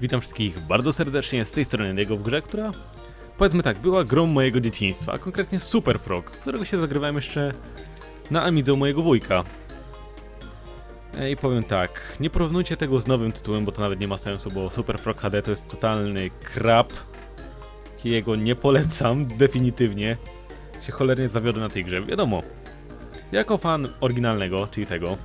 Witam wszystkich bardzo serdecznie z tej strony Diego w grze, która powiedzmy tak, była grą mojego dzieciństwa, a konkretnie Super Frog, którego się zagrywałem jeszcze na Amidze mojego wujka. E, I powiem tak, nie porównujcie tego z nowym tytułem, bo to nawet nie ma sensu, bo Super Frog HD to jest totalny krap. Jego nie polecam, definitywnie. Się cholernie zawiodłem na tej grze, wiadomo. Jako fan oryginalnego, czyli tego,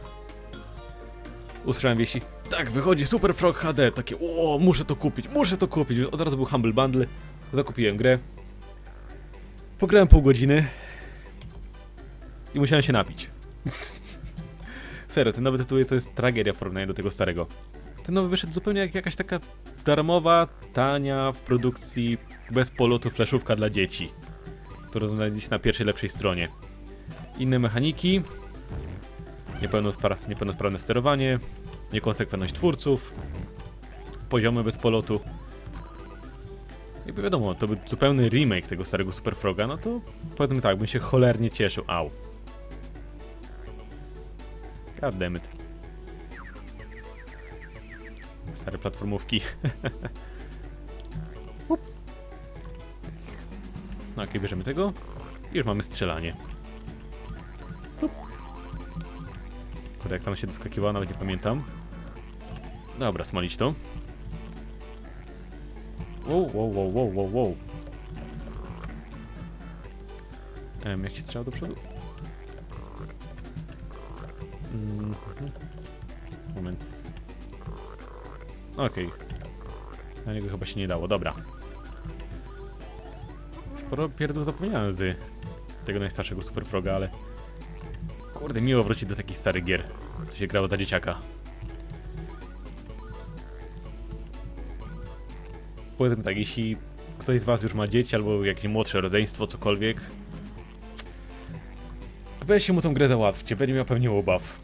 usłyszałem wieści, tak, wychodzi Super Frog HD, takie, o, muszę to kupić, muszę to kupić. Od razu był Humble Bundle, zakupiłem grę. Pograłem pół godziny i musiałem się napić. Serio, ten nowy tytuł to jest tragedia w porównaniu do tego starego. Ten nowy wyszedł zupełnie jak jakaś taka darmowa, tania w produkcji, bez polotu fleszówka dla dzieci, którą znajdziecie na pierwszej lepszej stronie. Inne mechaniki, niepełnospra- niepełnosprawne sterowanie, niekonsekwentność twórców, poziomy bez polotu. Jakby wiadomo, to był zupełny remake tego starego Super Froga, no to powiedzmy tak, bym się cholernie cieszył. Au. God damn it. Stare platformówki. No okej, bierzemy tego. I już mamy strzelanie. Jak tam się doskakiwało, nawet nie pamiętam. Dobra, smalić to. Wow, wow, wow, wow, wow, wow. Em, jak się strzela do przodu? Mhm. Moment. Okej. Na niego chyba się nie dało, dobra. Sporo pierdów zapomniałem z tego najstarszego Super Froga, ale... Kurde, miło wrócić do takich starych gier. Co się grało za dzieciaka. Powiedzmy tak, jeśli ktoś z was już ma dzieci albo jakieś młodsze rodzeństwo, cokolwiek, weźcie mu tą grę załatwcie, będzie miał pewnie ubaw.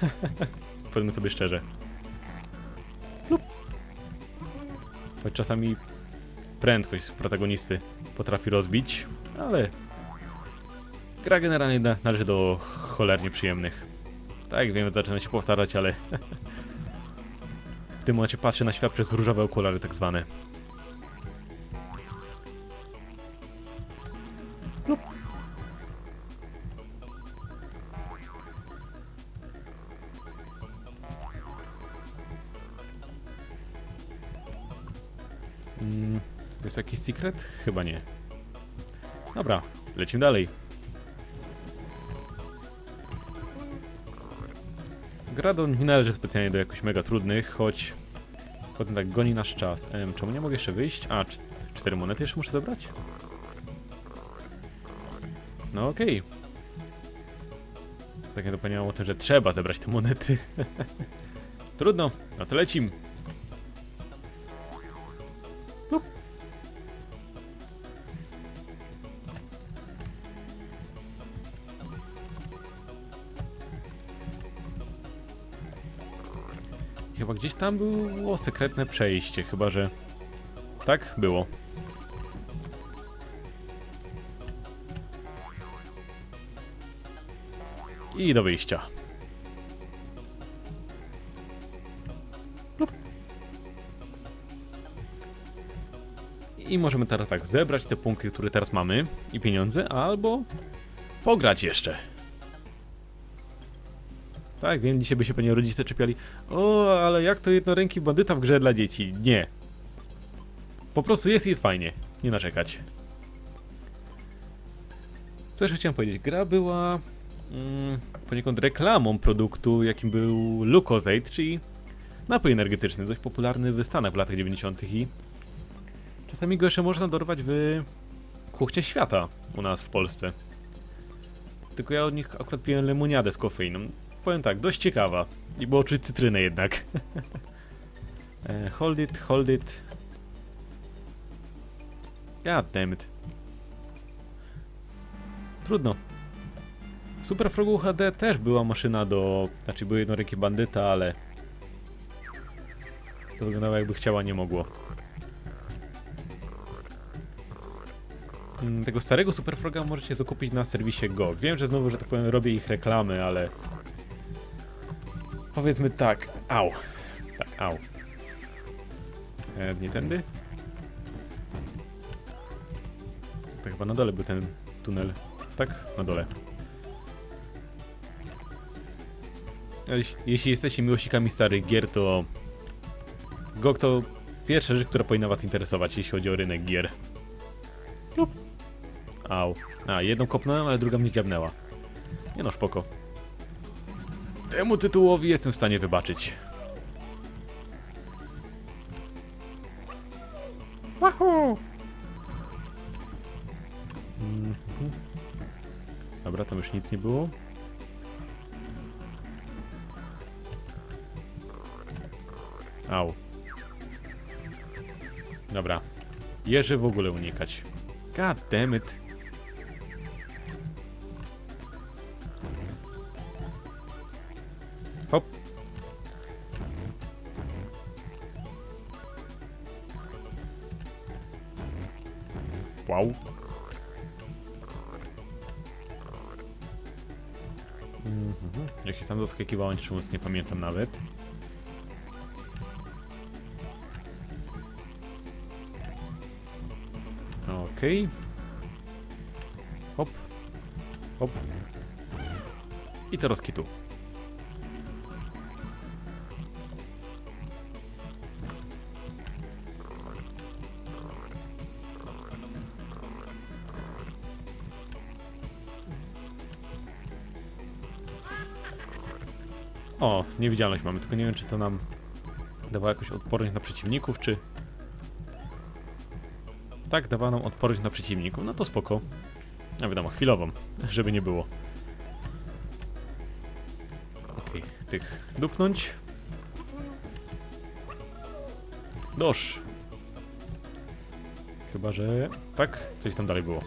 Powiedzmy sobie szczerze. Lub. Choć czasami prędkość protagonisty potrafi rozbić, ale gra generalnie na- należy do cholernie przyjemnych. Tak, wiem, zaczyna się powtarzać, ale w tym momencie patrzę na świat przez różowe okulary tak zwane. Lub. Mm, jest jakiś secret? Chyba nie. Dobra, lecimy dalej. Gra do, nie należy specjalnie do jakoś mega trudnych, choć potem tak goni nasz czas. Em, czemu nie mogę jeszcze wyjść? A, cz- cztery monety jeszcze muszę zebrać? No okej. Tak nie dopomniałem o tym, że trzeba zebrać te monety. Trudno, no to lecim. Chyba gdzieś tam było sekretne przejście, chyba że... Tak? Było. I do wyjścia. I możemy teraz tak zebrać te punkty, które teraz mamy i pieniądze, albo pograć jeszcze. Tak, wiem, dzisiaj by się pewnie rodzice czepiali. O, ale jak to jednoręki bandyta w grze dla dzieci? Nie. Po prostu jest i jest fajnie. Nie narzekać. Co jeszcze chciałem powiedzieć? Gra była mm, poniekąd reklamą produktu, jakim był Lucozade, czyli napój energetyczny, dość popularny w Stanach w latach 90. i czasami go jeszcze można dorwać w kuchnie świata u nas w Polsce. Tylko ja od nich akurat piłem lemoniadę z kofeiną. Powiem tak, dość ciekawa. I było czuć cytrynę jednak. e, hold it, hold it. God damn it. Trudno. W Super Frogu HD też była maszyna do... Znaczy były jednoręki bandyta, ale... To wyglądało jakby chciała, nie mogło. Mm, Tego starego Super Froga możecie zakupić na serwisie Go. Wiem, że znowu, że tak powiem, robię ich reklamy, ale... Powiedzmy tak, au. Tak, au. E, nie tędy? To chyba na dole był ten tunel. Tak? Na dole. Jeś- Jeśli jesteście miłośnikami starych gier, to GOG to pierwsza rzecz, która powinna was interesować, jeśli chodzi o rynek gier. Lub. Au. A, jedną kopnąłem, ale druga mnie dziabnęła. Nie no, spoko. Temu tytułowi jestem w stanie wybaczyć. Wahoo! Mhm. Dobra, tam już nic nie było. Au. Dobra. Jeży w ogóle unikać. God damn it. Wow. Mhm. Jak tam doskakiwałem, czy nie pamiętam nawet. Okej. Hop. Hop. I teraz kitu. O, niewidzialność mamy, tylko nie wiem czy to nam dawało jakąś odporność na przeciwników, czy... Tak, dawała nam odporność na przeciwników, no to spoko. A wiadomo, chwilową, żeby nie było. Okej, tych dupnąć. Dosz. Chyba, że... Tak? Coś tam dalej było.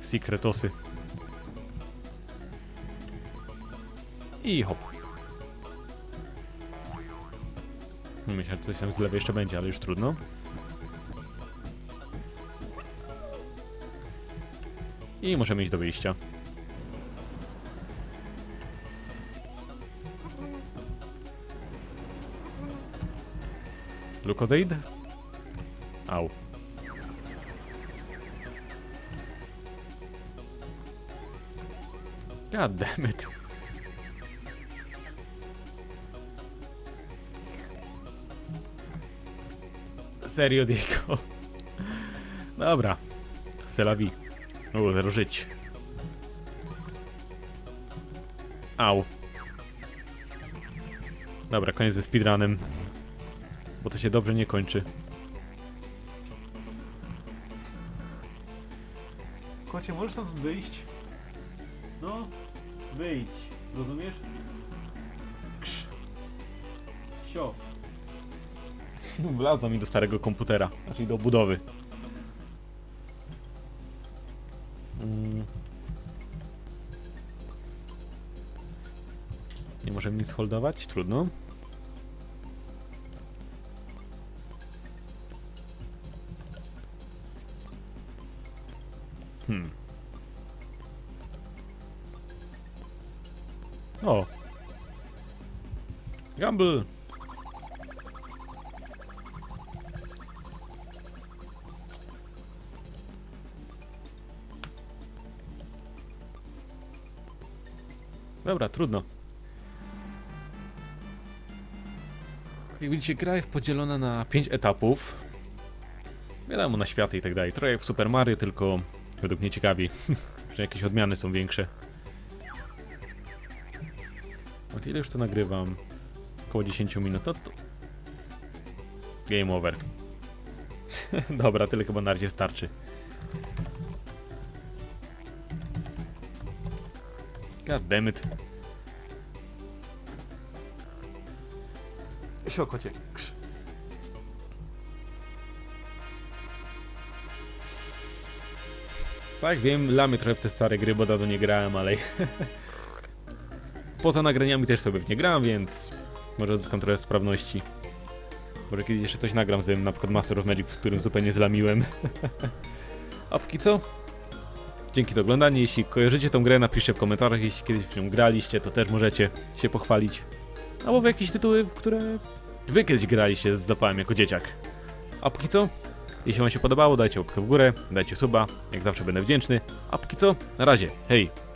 Secretosy. I hop. Myślałem, że coś tam z lewej jeszcze będzie, ale już trudno. I możemy iść do wyjścia. Lukodade? Au. God damn it. Serio, Diego. Dobra. Selawi. O, zero żyć. Au. Dobra, koniec ze speedrunem. Bo to się dobrze nie kończy. Kocie, możesz tam wyjść? No, wyjdź. Rozumiesz? Krz. Sio. Wlazła mi do starego komputera, znaczy do budowy. Mm. Nie możemy nic holdować? Trudno. Hmm. O. Gamble. Dobra, trudno. Jak widzicie, gra jest podzielona na 5 etapów. Wiadomo, na światy i tak dalej. Trochę jak w Super Mario, tylko według mnie ciekawi, że jakieś odmiany są większe. Od ile już to nagrywam? Około 10 minut, no to... Game over. Dobra, tyle chyba na razie starczy. God damn it. Sio, kocie. Krz. Tak, wiem, lamy trochę w te stare gry, bo dawno nie grałem, ale... Poza nagraniami też sobie w nie gram, więc... Może odzyskam trochę sprawności. Może kiedyś jeszcze coś nagram z tym, na przykład Master of Magic, w którym zupełnie zlamiłem. A póki co? Dzięki za oglądanie. Jeśli kojarzycie tą grę, napiszcie w komentarzach. Jeśli kiedyś w nią graliście, to też możecie się pochwalić. albo w jakieś tytuły, w które wy kiedyś graliście z zapałem jako dzieciak. A póki co, jeśli wam się podobało, dajcie łapkę w górę, dajcie suba, jak zawsze będę wdzięczny. A póki co, na razie, hej!